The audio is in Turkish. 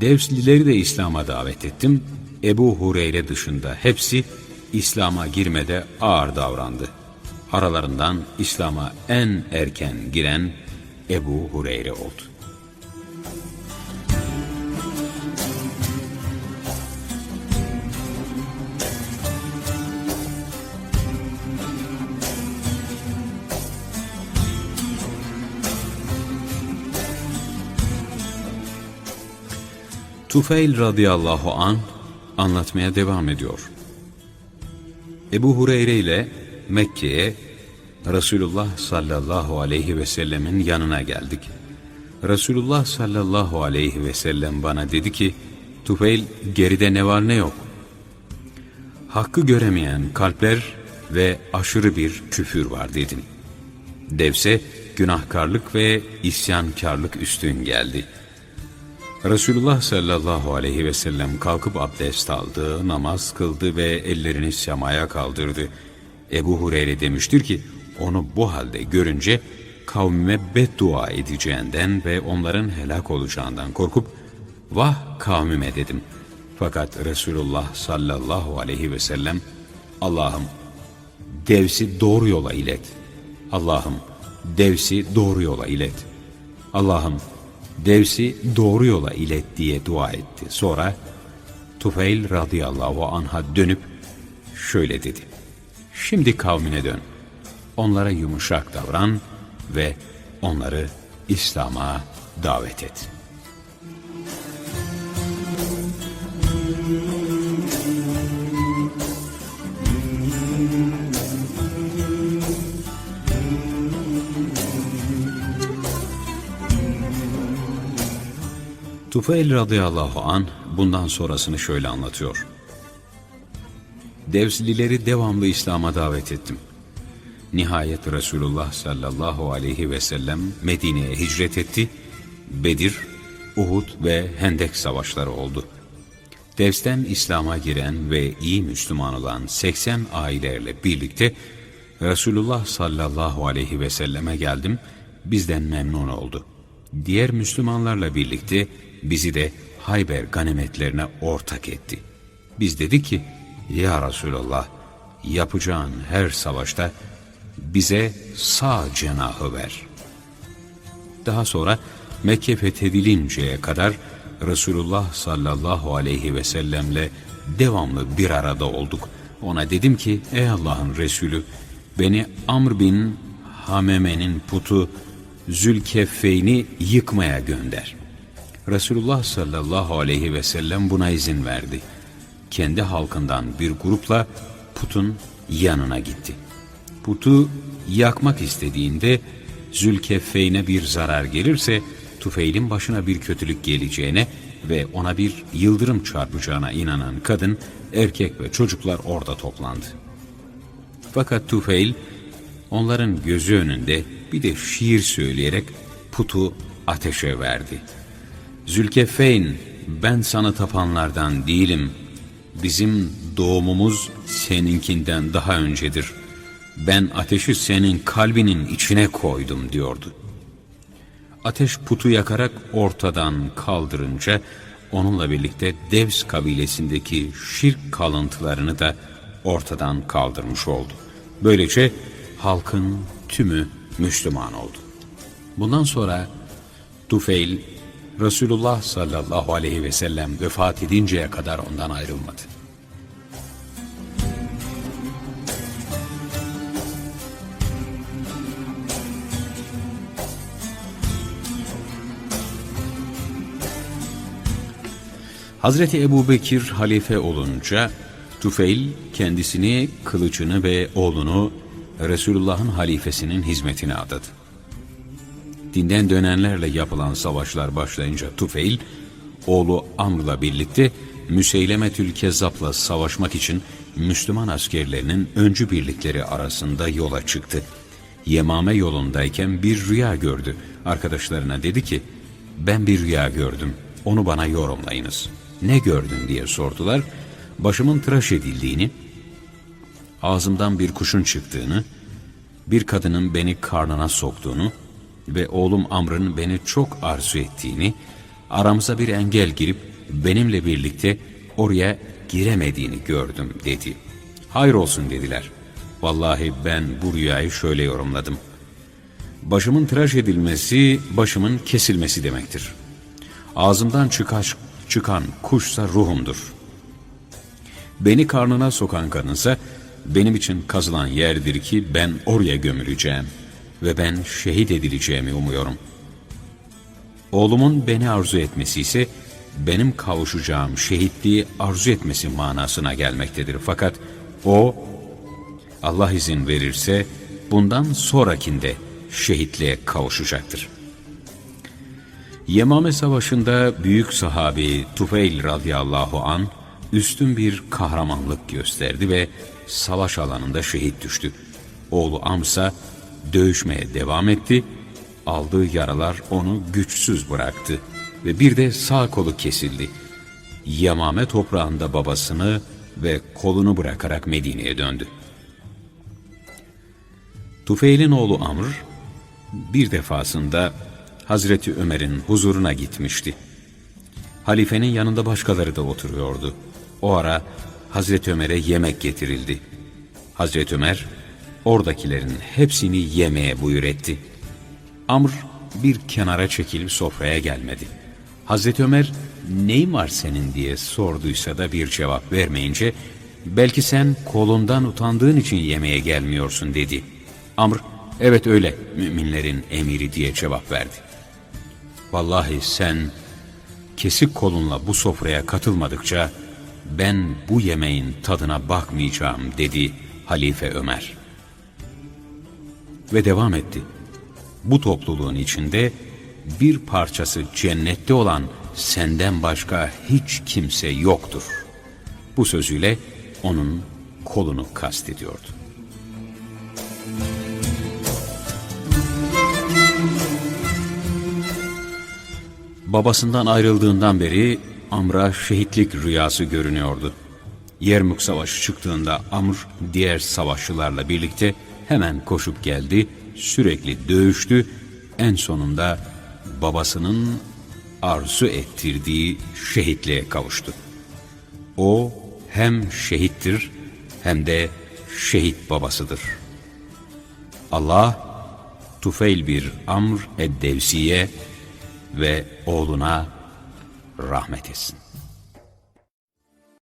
Devslileri de İslam'a davet ettim. Ebu Hureyre dışında hepsi İslam'a girmede ağır davrandı. Aralarından İslam'a en erken giren Ebu Hureyre oldu. Tufeil radıyallahu an anlatmaya devam ediyor. Ebu Hureyre ile Mekke'ye Resulullah sallallahu aleyhi ve sellemin yanına geldik. Resulullah sallallahu aleyhi ve sellem bana dedi ki, Tufeil geride ne var ne yok. Hakkı göremeyen kalpler ve aşırı bir küfür var dedim. Devse günahkarlık ve isyankarlık üstün geldi.'' Resulullah sallallahu aleyhi ve sellem kalkıp abdest aldı, namaz kıldı ve ellerini semaya kaldırdı. Ebu Hureyre demiştir ki, onu bu halde görünce kavmime beddua edeceğinden ve onların helak olacağından korkup, vah kavmime dedim. Fakat Resulullah sallallahu aleyhi ve sellem, Allah'ım devsi doğru yola ilet. Allah'ım devsi doğru yola ilet. Allah'ım Devs'i doğru yola ilet diye dua etti. Sonra Tufeil radıyallahu anha dönüp şöyle dedi. Şimdi kavmine dön. Onlara yumuşak davran ve onları İslam'a davet et.'' Tufeil radıyallahu an bundan sonrasını şöyle anlatıyor. Devslileri devamlı İslam'a davet ettim. Nihayet Resulullah sallallahu aleyhi ve sellem Medine'ye hicret etti. Bedir, Uhud ve Hendek savaşları oldu. Devs'ten İslam'a giren ve iyi Müslüman olan 80 ailelerle birlikte Resulullah sallallahu aleyhi ve selleme geldim. Bizden memnun oldu. Diğer Müslümanlarla birlikte bizi de Hayber ganimetlerine ortak etti. Biz dedi ki, Ya Resulallah, yapacağın her savaşta bize sağ cenahı ver. Daha sonra Mekke fethedilinceye kadar Resulullah sallallahu aleyhi ve sellemle devamlı bir arada olduk. Ona dedim ki, ey Allah'ın Resulü, beni Amr bin Hameme'nin putu Zülkeffeyn'i yıkmaya gönder.'' Resulullah sallallahu aleyhi ve sellem buna izin verdi. Kendi halkından bir grupla putun yanına gitti. Putu yakmak istediğinde Zülkeffeyne bir zarar gelirse Tufeil'in başına bir kötülük geleceğine ve ona bir yıldırım çarpacağına inanan kadın, erkek ve çocuklar orada toplandı. Fakat Tufeil onların gözü önünde bir de şiir söyleyerek putu ateşe verdi.'' Zülkefeyn, ben sana tapanlardan değilim. Bizim doğumumuz seninkinden daha öncedir. Ben ateşi senin kalbinin içine koydum diyordu. Ateş putu yakarak ortadan kaldırınca onunla birlikte Devs kabilesindeki şirk kalıntılarını da ortadan kaldırmış oldu. Böylece halkın tümü Müslüman oldu. Bundan sonra Tufeil Resulullah sallallahu aleyhi ve sellem vefat edinceye kadar ondan ayrılmadı. Hazreti Ebu Bekir halife olunca Tufeil kendisini, kılıcını ve oğlunu Resulullah'ın halifesinin hizmetine adadı dinden dönenlerle yapılan savaşlar başlayınca Tufeil, oğlu Amr'la birlikte Müseylemetül Kezzap'la savaşmak için Müslüman askerlerinin öncü birlikleri arasında yola çıktı. Yemame yolundayken bir rüya gördü. Arkadaşlarına dedi ki, ben bir rüya gördüm, onu bana yorumlayınız. Ne gördün diye sordular. Başımın tıraş edildiğini, ağzımdan bir kuşun çıktığını, bir kadının beni karnına soktuğunu, ve oğlum Amr'ın beni çok arzu ettiğini, aramıza bir engel girip benimle birlikte oraya giremediğini gördüm dedi. Hayır olsun dediler. Vallahi ben bu rüyayı şöyle yorumladım. Başımın tıraş edilmesi, başımın kesilmesi demektir. Ağzımdan çıkaş, çıkan kuşsa ruhumdur. Beni karnına sokan kadınsa benim için kazılan yerdir ki ben oraya gömüleceğim ve ben şehit edileceğimi umuyorum. Oğlumun beni arzu etmesi ise benim kavuşacağım şehitliği arzu etmesi manasına gelmektedir. Fakat o Allah izin verirse bundan sonrakinde şehitliğe kavuşacaktır. Yemame Savaşı'nda büyük sahabi Tufeil radıyallahu an üstün bir kahramanlık gösterdi ve savaş alanında şehit düştü. Oğlu Amsa dövüşmeye devam etti, aldığı yaralar onu güçsüz bıraktı ve bir de sağ kolu kesildi. Yemame toprağında babasını ve kolunu bırakarak Medine'ye döndü. Tufeil'in oğlu Amr bir defasında Hazreti Ömer'in huzuruna gitmişti. Halifenin yanında başkaları da oturuyordu. O ara Hazreti Ömer'e yemek getirildi. Hazreti Ömer oradakilerin hepsini yemeye buyur etti. Amr bir kenara çekilip sofraya gelmedi. Hazreti Ömer neyin var senin diye sorduysa da bir cevap vermeyince belki sen kolundan utandığın için yemeğe gelmiyorsun dedi. Amr evet öyle müminlerin emiri diye cevap verdi. Vallahi sen kesik kolunla bu sofraya katılmadıkça ben bu yemeğin tadına bakmayacağım dedi Halife Ömer. Ve devam etti. Bu topluluğun içinde bir parçası cennette olan senden başka hiç kimse yoktur. Bu sözüyle onun kolunu kastediyordu. Babasından ayrıldığından beri Amr'a şehitlik rüyası görünüyordu. Yermuk Savaşı çıktığında Amr diğer savaşçılarla birlikte hemen koşup geldi, sürekli dövüştü, en sonunda babasının arzu ettirdiği şehitliğe kavuştu. O hem şehittir hem de şehit babasıdır. Allah Tufeil bir Amr Eddevsiye ve oğluna rahmet etsin.